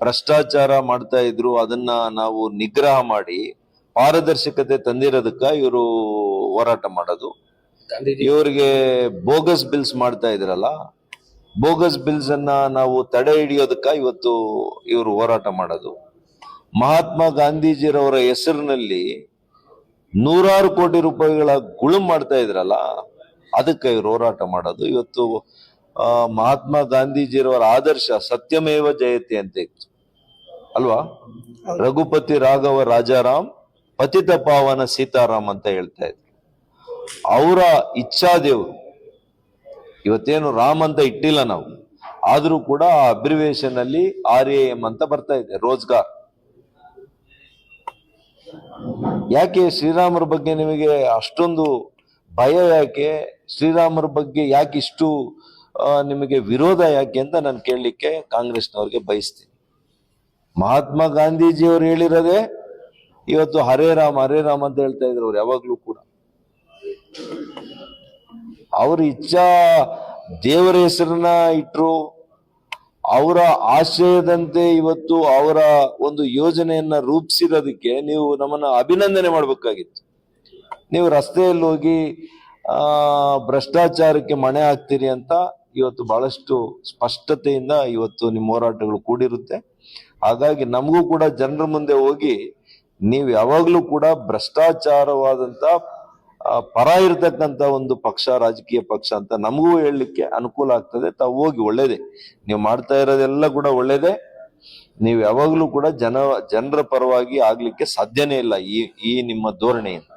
ಭ್ರಷ್ಟಾಚಾರ ಮಾಡ್ತಾ ಇದ್ರು ಅದನ್ನ ನಾವು ನಿಗ್ರಹ ಮಾಡಿ ಪಾರದರ್ಶಕತೆ ತಂದಿರೋದಕ್ಕ ಇವರು ಹೋರಾಟ ಮಾಡೋದು. ಇವರಿಗೆ ಬೋಗಸ್ ಬಿಲ್ಸ್ ಮಾಡ್ತಾ ಇದ್ರಲ್ಲ ಬೋಗಸ್ ಬಿಲ್ಸ್ ಅನ್ನ ನಾವು ತಡೆ ಹಿಡಿಯೋದಕ್ಕ ಇವತ್ತು ಇವರು ಹೋರಾಟ ಮಾಡೋದು. ಮಹಾತ್ಮ ಗಾಂಧೀಜಿರವರ ಹೆಸರಿನಲ್ಲಿ ನೂರಾರು ಕೋಟಿ ರೂಪಾಯಿಗಳ ಗುಳು ಮಾಡ್ತಾ ಇದ್ರಲ್ಲ ಅದಕ್ಕೆ ಇವರು ಹೋರಾಟ ಮಾಡೋದು. ಇವತ್ತು ಮಹಾತ್ಮ ಗಾಂಧೀಜಿರವರ ಆದರ್ಶ ಸತ್ಯಮೇವ ಜಯತಿ ಅಂತ. ಇತ್ತು ಅಲ್ವಾ ರಘುಪತಿ ರಾಘವ ರಾಜಾರಾಮ್ ಪತಿತ ಪಾವನ ಸೀತಾರಾಮ್ ಅಂತ ಹೇಳ್ತಾ ಇದ್ರು. ಅವರ ಇಚ್ಛಾದೇವರು. ಇವತ್ತೇನು ರಾಮ್ ಅಂತ ಇಟ್ಟಿಲ್ಲ ನಾವು. ಆದ್ರೂ ಕೂಡ ಆ ಅಬ್ರಿವೇಶನ್ ಅಲ್ಲಿ ಆರ್ ಎ ಎಂ ಅಂತ ಬರ್ತಾ ಇದೆ ರೋಜ್ಗಾರ್. ಯಾಕೆ ಶ್ರೀರಾಮರ ಬಗ್ಗೆ ನಿಮಗೆ ಅಷ್ಟೊಂದು ಭಯ ಯಾಕೆ? ಶ್ರೀರಾಮರ ಬಗ್ಗೆ ಯಾಕೆ ಇಷ್ಟು ಆ, ನಿಮಗೆ ವಿರೋಧ ಯಾಕೆ ಅಂತ ನಾನು ಕೇಳಲಿಕ್ಕೆ ಕಾಂಗ್ರೆಸ್ನವ್ರಿಗೆ ಬಯಸ್ತೀನಿ. ಮಹಾತ್ಮ ಗಾಂಧೀಜಿಯವರು ಹೇಳಿರೋದೇ ಇವತ್ತು ಹರೇ ರಾಮ್ ಹರೇ ರಾಮ್ ಅಂತ ಹೇಳ್ತಾ ಇದ್ರು ಅವ್ರು ಯಾವಾಗ್ಲೂ ಕೂಡ. ಅವ್ರ ಇಚ್ಛಾ ದೇವರ ಹೆಸರನ್ನ ಇಟ್ರು, ಅವರ ಆಶಯದಂತೆ ಇವತ್ತು ಅವರ ಒಂದು ಯೋಜನೆಯನ್ನ ರೂಪಿಸಿರೋದಕ್ಕೆ ನೀವು ನಮ್ಮನ್ನ ಅಭಿನಂದನೆ ಮಾಡ್ಬೇಕಾಗಿತ್ತು. ನೀವು ರಸ್ತೆಯಲ್ಲಿ ಹೋಗಿ, ಆ, ಭ್ರಷ್ಟಾಚಾರಕ್ಕೆ ಮಣೆ ಹಾಕ್ತೀರಿ ಅಂತ ಇವತ್ತು ಬಹಳಷ್ಟು ಸ್ಪಷ್ಟತೆಯಿಂದ ಇವತ್ತು ನಿಮ್ಮ ಹೋರಾಟಗಳು ಕೂಡಿರುತ್ತೆ. ಹಾಗಾಗಿ ನಮಗೂ ಕೂಡ ಜನರ ಮುಂದೆ ಹೋಗಿ ನೀವು ಯಾವಾಗಲೂ ಕೂಡ ಭ್ರಷ್ಟಾಚಾರವಾದಂತ ಪರ ಇರತಕ್ಕಂತ ಒಂದು ಪಕ್ಷ, ರಾಜಕೀಯ ಪಕ್ಷ ಅಂತ ನಮಗೂ ಹೇಳಲಿಕ್ಕೆ ಅನುಕೂಲ ಆಗ್ತದೆ. ತಾವು ಹೋಗಿ ಒಳ್ಳೇದೇ. ನೀವು ಮಾಡ್ತಾ ಇರೋದೆಲ್ಲ ಕೂಡ ಒಳ್ಳೇದೇ. ನೀವು ಯಾವಾಗಲೂ ಕೂಡ ಜನ, ಜನರ ಪರವಾಗಿ ಆಗ್ಲಿಕ್ಕೆ ಸಾಧ್ಯನೇ ಇಲ್ಲ ಈ ಈ ನಿಮ್ಮ ಧೋರಣೆಯಿಂದ.